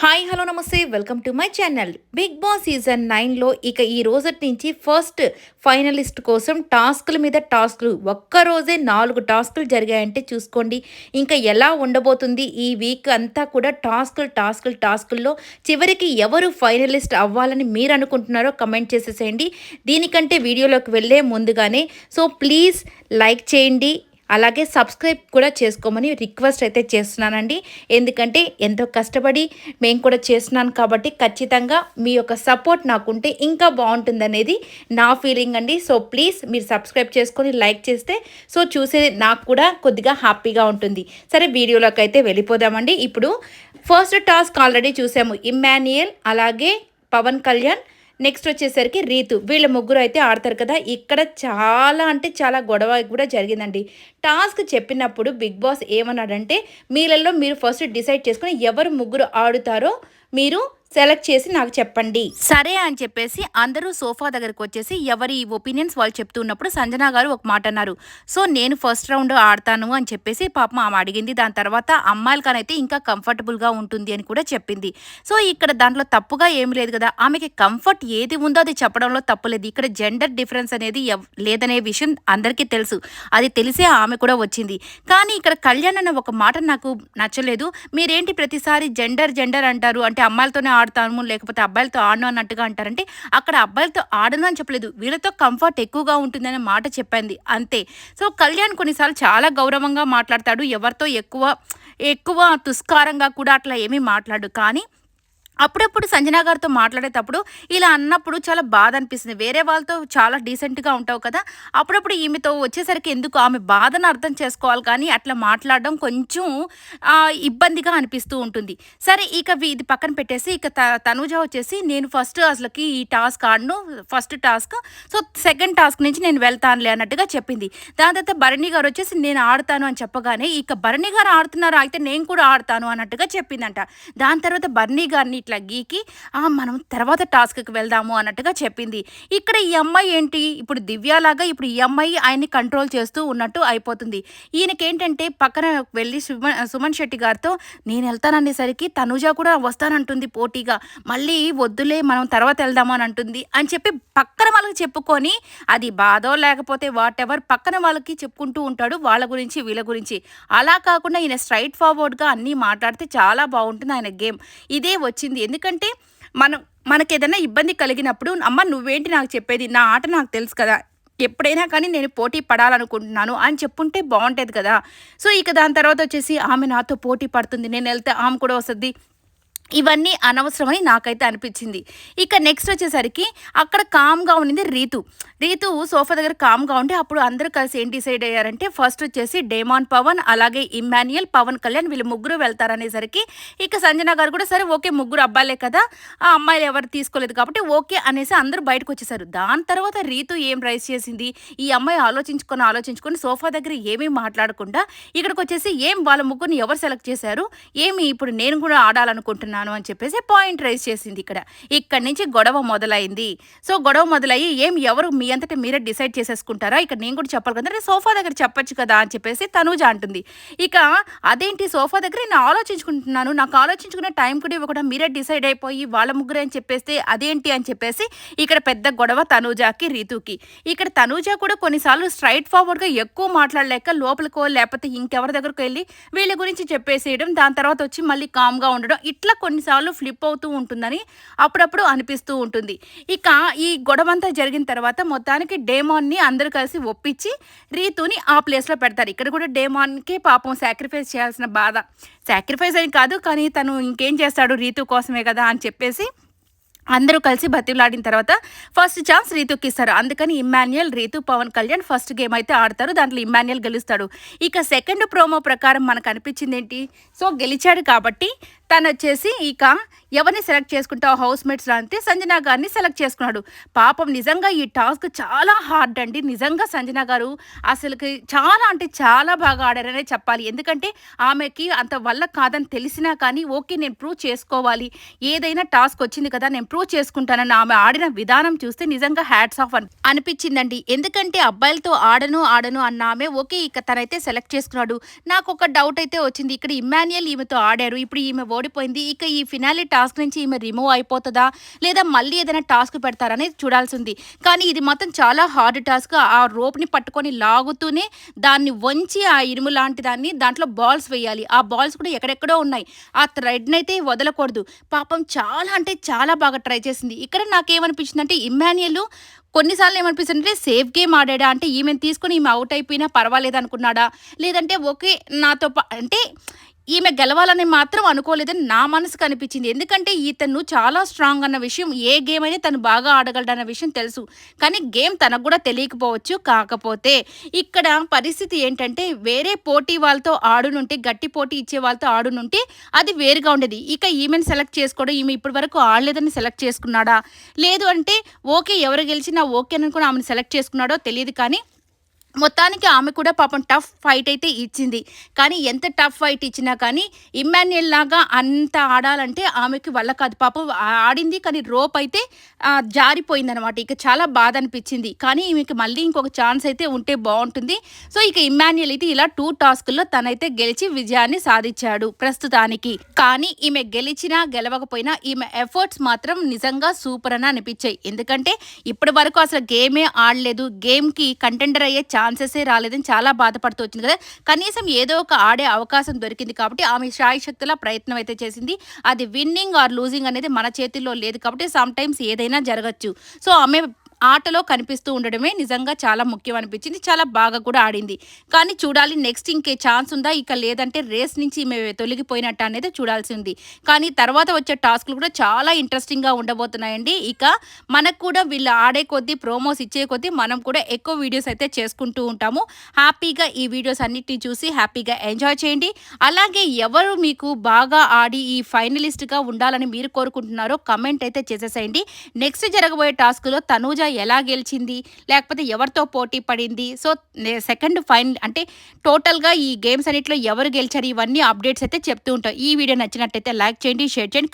Hi hello నమస్తే. Welcome to my channel. Big Boss season నైన్లో ఇక ఈ రోజటి నుంచి ఫస్ట్ ఫైనలిస్ట్ కోసం టాస్కుల మీద టాస్క్లు ఒక్కరోజే నాలుగు టాస్కులు జరిగాయంటే చూసుకోండి. ఇంకా ఎలా ఉండబోతుంది ఈ వీక్ అంతా కూడా టాస్కులు టాస్కులు టాస్కుల్లో చివరికి ఎవరు ఫైనలిస్ట్ అవ్వాలని మీరు అనుకుంటున్నారో కమెంట్ చేసేసేయండి. దీనికంటే వీడియోలోకి వెళ్ళే ముందుగానే సో ప్లీజ్ లైక్ చేయండి. అలాగే సబ్స్క్రైబ్ కూడా చేసుకోమని రిక్వెస్ట్ అయితే చేస్తున్నానండి. ఎందుకంటే ఎంతో కష్టపడి మేము కూడా చేస్తున్నాను కాబట్టి ఖచ్చితంగా మీ యొక్క సపోర్ట్ నాకుంటే ఇంకా బాగుంటుందనేది నా ఫీలింగ్ అండి. సో ప్లీజ్ మీరు సబ్స్క్రైబ్ చేసుకొని లైక్ చేస్తే సో చూసే నాకు కూడా కొద్దిగా హ్యాపీగా ఉంటుంది. సరే వీడియోలోకి అయితే వెళ్ళిపోదామండి. ఇప్పుడు ఫస్ట్ టాస్క్ ఆల్రెడీ చూసాము. ఇమ్మాన్యుయల్ అలాగే పవన్ కళ్యాణ్ నెక్స్ట్ వచ్చేసరికి రీతు. వీళ్ళ ముగ్గురు అయితే ఆడతారు కదా. ఇక్కడ చాలా అంటే చాలా గొడవ కూడా జరిగిందండి. టాస్క్ చెప్పినప్పుడు బిగ్ బాస్ ఏమన్నాడంటే మీలలో మీరు ఫస్ట్ డిసైడ్ చేసుకుని ఎవరు ముగ్గురు ఆడుతారో మీరు సెలెక్ట్ చేసి నాకు చెప్పండి. సరే అని చెప్పేసి అందరూ సోఫా దగ్గరకు వచ్చేసి ఎవరి ఒపీనియన్స్ వాళ్ళు చెప్తున్నప్పుడు సంజన గారు ఒక మాట అన్నారు. సో నేను ఫస్ట్ రౌండ్ ఆడతాను అని చెప్పేసి పాపం ఆమె అడిగింది. దాని తర్వాత అమ్మాయిలకనైతే ఇంకా కంఫర్టబుల్గా ఉంటుంది అని కూడా చెప్పింది. సో ఇక్కడ దాంట్లో తప్పుగా ఏమి లేదు కదా. ఆమెకి కంఫర్ట్ ఏది ఉందో అది చెప్పడంలో తప్పులేదు ఇక్కడ జెండర్ డిఫరెన్స్ అనేది ఎవ్- లేదనే విషయం అందరికీ తెలుసు. అది తెలిసే ఆమె కూడా వచ్చింది. కానీ ఇక్కడ కళ్యాణ్ అన్న ఒక మాట నాకు నచ్చలేదు. మీరేంటి ప్రతిసారి జెండర్ జెండర్ అంటారు? అంటే అమ్మాయిలతోనే ఆడతాను లేకపోతే అబ్బాయిలతో ఆడను అన్నట్టుగా అంటారంటే అక్కడ అబ్బాయిలతో ఆడను అని చెప్పలేదు. వీళ్ళతో కంఫర్ట్ ఎక్కువగా ఉంటుందనే మాట చెప్పింది. అంతే. సో కళ్యాణ్ కొన్నిసార్లు చాలా గౌరవంగా మాట్లాడతాడు. ఎవరితో ఎక్కువ ఎక్కువ తుస్కారంగా కూడా అట్లా ఏమీ మాట్లాడు. కానీ అప్పుడప్పుడు సంజనా గారితో మాట్లాడేటప్పుడు ఇలా అన్నప్పుడు చాలా బాధ అనిపిస్తుంది వేరే వాళ్ళతో చాలా డీసెంట్గా ఉంటావు కదా అప్పుడప్పుడు ఈమెతో వచ్చేసరికి ఎందుకు ఆమె బాధను అర్థం చేసుకోవాలి కానీ అట్లా మాట్లాడడం కొంచెం ఇబ్బందిగా అనిపిస్తూ ఉంటుంది. సరే ఇక ఇది పక్కన పెట్టేసి ఇక త- తనూజ వచ్చేసి నేను ఫస్ట్ అసలుకి ఈ task ఆడను first task. So second task నుంచి నేను వెళ్తానులే అన్నట్టుగా చెప్పింది. దాని తర్వాత భరణి గారు వచ్చేసి నేను ఆడతాను అని చెప్పగానే ఇక భరణి గారు ఆడుతున్నారు అయితే నేను కూడా ఆడతాను అన్నట్టుగా చెప్పిందంట. దాని తర్వాత భరణి గారిని ఇట్లా గీకి "ఆ, మనం తర్వాత టాస్క్కి వెళ్దాము అన్నట్టుగా చెప్పింది. ఇక్కడ ఈ అమ్మాయి ఏంటి? ఇప్పుడు దివ్యలాగా ఇప్పుడు ఈ అమ్మాయి ఆయన్ని కంట్రోల్ చేస్తూ ఉన్నట్టు అయిపోతుంది. ఈయనకేంటంటే పక్కన వెళ్ళి సుమన్ సుమన్ శెట్టి గారితో నేను వెళ్తాననేసరికి తనుజ కూడా వస్తానంటుంది పోటీగా. మళ్ళీ వద్దులే మనం తర్వాత వెళ్దాము అని అంటుంది. అని చెప్పి పక్కన వాళ్ళకి చెప్పుకొని అది బాధో లేకపోతే వాట్ ఎవర్ పక్కన వాళ్ళకి చెప్పుకుంటూ ఉంటాడు వాళ్ళ గురించి వీళ్ళ గురించి. అలా కాకుండా ఈయన స్ట్రైట్ ఫార్వర్డ్గా అన్నీ మాట్లాడితే చాలా బాగుంటుంది ఆయన గేమ్. ఇదే వచ్చింది. ఎందుకంటే మనం మనకు ఏదైనా ఇబ్బంది కలిగినప్పుడు అమ్మ నువ్వేంటి నాకు చెప్పేది? నా ఆట నాకు తెలుసు కదా. ఎప్పుడైనా కానీ నేను పోటీ పడాలనుకుంటున్నాను అని చెప్పుంటే బాగుంటుంది కదా. సో ఇక దాని తర్వాత వచ్చేసి ఆమె నాతో పోటీ పడుతుంది. నేను వెళ్తే ఆమె కూడా వస్తుంది. ఇవన్నీ అనవసరమని నాకైతే అనిపించింది. ఇక నెక్స్ట్ వచ్చేసరికి అక్కడ కామ్గా ఉండింది రీతు. రీతు సోఫా దగ్గర కామ్గా ఉంటే అప్పుడు అందరూ కలిసి ఏం డిసైడ్ అయ్యారంటే ఫస్ట్ వచ్చేసి డేమాన్ పవన్ అలాగే ఇమ్మాన్యుయల్ పవన్ కళ్యాణ్ వీళ్ళు ముగ్గురు వెళ్తారనేసరికి ఇక సంజన గారు కూడా సరే ఓకే ముగ్గురు అబ్బాయిలే కదా ఆ అమ్మాయిలు ఎవరు తీసుకోలేదు కాబట్టి ఓకే అనేసి అందరూ బయటకు వచ్చేసారు. దాని తర్వాత రీతు ఏం రైస్ చేసింది? ఈ అమ్మాయి ఆలోచించుకొని ఆలోచించుకొని సోఫా దగ్గర ఏమీ మాట్లాడకుండా ఇక్కడికి వచ్చేసి ఏం వాళ్ళ ముగ్గురిని ఎవరు సెలెక్ట్ చేశారు? ఏమి ఇప్పుడు నేను కూడా ఆడాలనుకుంటున్నాను అని చెప్పేసి పాయింట్ రైజ్ చేసింది ఇక్కడ. ఇక్కడ నుంచి గొడవ మొదలైంది. సో గొడవ మొదలయ్యి ఏం ఎవరు మీ అంతటా మీరే డిసైడ్ చేసేసుకుంటారా? ఇక్కడ నేను కూడా చెప్పాలి కదా సోఫా దగ్గర చెప్పొచ్చు కదా అని చెప్పేసి తనూజ అంటుంది. ఇక అదేంటి సోఫా దగ్గర నేను ఆలోచించుకుంటున్నాను నాకు ఆలోచించుకునే టైం కూడా ఇవ్వకుండా మీరే డిసైడ్ అయిపోయి వాళ్ళ ముగ్గురే అని చెప్పేస్తే అదేంటి అని చెప్పేసి ఇక్కడ పెద్ద గొడవ తనూజాకి రీతుకి. ఇక్కడ తనూజ కూడా కొన్నిసార్లు స్ట్రైట్ ఫార్వర్డ్గా ఎక్కువ మాట్లాడలేక లోపలికో లేకపోతే ఇంకెవరి దగ్గరకు వెళ్ళి వీళ్ళ గురించి చెప్పేసేయడం దాని తర్వాత వచ్చి మళ్ళీ కామ్గా ఉండడం ఇట్లా కొన్నిసార్లు ఫ్లిప్ అవుతూ ఉంటుందని అప్పుడప్పుడు అనిపిస్తూ ఉంటుంది. ఇక ఈ గొడవంతా జరిగిన తర్వాత మొత్తానికి డేమాన్ని అందరూ కలిసి ఒప్పించి రీతుని ఆ ప్లేస్లో పెడతారు. ఇక్కడ కూడా డేమాన్కి పాపం సాక్రిఫైస్ చేయాల్సిన బాధ. సాక్రిఫైస్ అని కాదు కానీ తను ఇంకేం చేస్తాడు రీతు కోసమే కదా అని చెప్పేసి అందరూ కలిసి బతిలాడిన తర్వాత ఫస్ట్ ఛాన్స్ రీతుకి ఇస్తారు. అందుకని Emmanuel Rithu Pawan Kalyan first game అయితే ఆడతారు. దాంట్లో ఇమ్మాన్యుయల్ గెలుస్తాడు. ఇక సెకండ్ ప్రోమో ప్రకారం మనకు అనిపించింది ఏంటి? సో గెలిచాడు కాబట్టి తను వచ్చేసి ఇక ఎవరిని సెలెక్ట్ చేసుకుంటావు? హౌస్ మేట్స్ అంటే సంజన గారిని సెలెక్ట్ చేసుకున్నాడు. పాపం నిజంగా ఈ టాస్క్ చాలా హార్డ్ అండి. నిజంగా సంజన గారు అసలుకి చాలా అంటే చాలా బాగా ఆడారనే చెప్పాలి. ఎందుకంటే ఆమెకి అంత వల్ల కాదని తెలిసినా కానీ ఓకే నేను ప్రూవ్ చేసుకోవాలి. ఏదైనా టాస్క్ వచ్చింది కదా నేను ప్రూవ్ చేసుకుంటానని ఆమె ఆడిన విధానం చూస్తే నిజంగా హ్యాట్స్ ఆఫ్ అని అనిపించిందండి. ఎందుకంటే అబ్బాయిలతో ఆడను ఆడను అన్న ఆమె ఓకే ఇక తనైతే సెలెక్ట్ చేసుకున్నాడు. నాకు ఒక డౌట్ అయితే వచ్చింది. ఇక్కడ ఇమ్మాన్యుయల్ ఈమెతో ఆడారు. ఇప్పుడు ఈమె ఓడిపోయింది. ఇక ఈ ఫినాలి టాస్క్ నుంచి ఈమె రిమూవ్ అయిపోతుందా? లేదా మళ్ళీ ఏదైనా టాస్క్ పెడతారనేది చూడాల్సి ఉంది కానీ ఇది మాత్రం చాలా హార్డ్ టాస్క్. ఆ రోప్ని పట్టుకొని లాగుతూనే దాన్ని వంచి ఆ ఇనుము లాంటి దాన్ని దాంట్లో బాల్స్ వేయాలి. ఆ బాల్స్ కూడా ఎక్కడెక్కడో ఉన్నాయి. ఆ థ్రెడ్ని అయితే వదలకూడదు. పాపం చాలా అంటే చాలా బాగా ట్రై చేసింది. ఇక్కడ నాకేమనిపించింది అంటే ఇమ్మాన్యుయల్ కొన్నిసార్లు ఏమనిపిస్తుంది అంటే సేఫ్ గేమ్ ఆడాడా? అంటే ఈమెను తీసుకొని ఈమె అవుట్ అయిపోయినా పర్వాలేదు అనుకున్నాడా లేదంటే ఓకే నాతో అంటే ఈమె గెలవాలని మాత్రం అనుకోలేదని నా మనసుకు అనిపించింది. ఎందుకంటే ఇతను చాలా స్ట్రాంగ్ అన్న విషయం ఏ గేమ్ అయినా తను బాగా ఆడగలడన్న విషయం తెలుసు. కానీ గేమ్ తనకు కూడా తెలియకపోవచ్చు. కాకపోతే ఇక్కడ పరిస్థితి ఏంటంటే వేరే పోటీ వాళ్ళతో ఆడునుంటే గట్టి పోటీ ఇచ్చే వాళ్ళతో ఆడునుంటే అది వేరుగా ఉండేది. ఇక ఈమెను సెలెక్ట్ చేసుకోవడం ఈమె ఇప్పటి వరకు ఆడలేదని సెలెక్ట్ చేసుకున్నాడా? లేదు అంటే ఓకే ఎవరు గెలిచినా ఓకే అనుకుని ఆమెను సెలెక్ట్ చేసుకున్నాడో తెలియదు కానీ మొత్తానికి ఆమె కూడా పాపం టఫ్ ఫైట్ అయితే ఇచ్చింది. కానీ ఎంత టఫ్ ఫైట్ ఇచ్చినా కానీ ఇమ్మాన్యుయల్ లాగా అంత ఆడాలంటే ఆమెకి వల్ల కాదు. పాపం ఆడింది కానీ రోప్ అయితే జారిపోయింది అనమాట ఇక చాలా బాధ అనిపించింది. కానీ ఈమెకి మళ్ళీ ఇంకొక ఛాన్స్ అయితే ఉంటే బాగుంటుంది. సో ఇక ఇమ్మాన్యుయల్ అయితే ఇలా టూ టాస్క్ల్లో తనైతే గెలిచి విజయాన్ని సాధించాడు ప్రస్తుతానికి. కానీ ఈమె గెలిచినా గెలవకపోయినా ఈమె ఎఫర్ట్స్ మాత్రం నిజంగా సూపర్ అని అనిపించాయి. ఎందుకంటే ఇప్పటి వరకు అసలు గేమే ఆడలేదు. గేమ్కి కంటెండర్ అయ్యే ఛాన్సెసే రాలేదని చాలా బాధపడుతూ వచ్చింది కదా. కనీసం ఏదో ఒక ఆడే అవకాశం దొరికింది కాబట్టి ఆమె శాయి శక్తుల ప్రయత్నం అయితే చేసింది. అది విన్నింగ్ ఆర్ లూజింగ్ అనేది మన చేతిలో లేదు కాబట్టి సమ్ టైమ్స్ ఏదైనా జరగచ్చు. సో ఆమె ఆటలో కనిపిస్తూ ఉండడమే నిజంగా చాలా ముఖ్యం అనిపించింది చాలా బాగా కూడా ఆడింది. కానీ చూడాలి నెక్స్ట్ ఇంకే ఛాన్స్ ఉందా? ఇక లేదంటే రేస్ నుంచి మేము తొలగిపోయినట్టు అనేది చూడాల్సి ఉంది. కానీ తర్వాత వచ్చే టాస్క్లు కూడా చాలా ఇంట్రెస్టింగ్గా ఉండబోతున్నాయండి. ఇక మనకు కూడా వీళ్ళు ఆడే కొద్దీ ప్రోమోస్ ఇచ్చే కొద్దీ మనం కూడా ఎక్కువ వీడియోస్ అయితే చేసుకుంటూ ఉంటాము. హ్యాపీగా ఈ వీడియోస్ అన్నిటిని చూసి హ్యాపీగా ఎంజాయ్ చేయండి. అలాగే ఎవరు మీకు బాగా ఆడి ఈ ఫైనలిస్ట్గా ఉండాలని మీరు కోరుకుంటున్నారో కమెంట్ అయితే చేసేసేయండి. నెక్స్ట్ జరగబోయే టాస్క్లో తనూజ ఎలా గెలిచింది లేకపోతే ఎవరితో పోటీ పడింది? సో సెకండ్ ఫైన్ అంటే టోటల్గా ఈ గేమ్స్ అన్నింటిలో ఎవరు గెలిచారు? ఇవన్నీ అప్డేట్స్ అయితే చెప్తూ ఉంటాం. ఈ వీడియో నచ్చినట్టయితే లైక్ చేయండి షేర్ చేయండి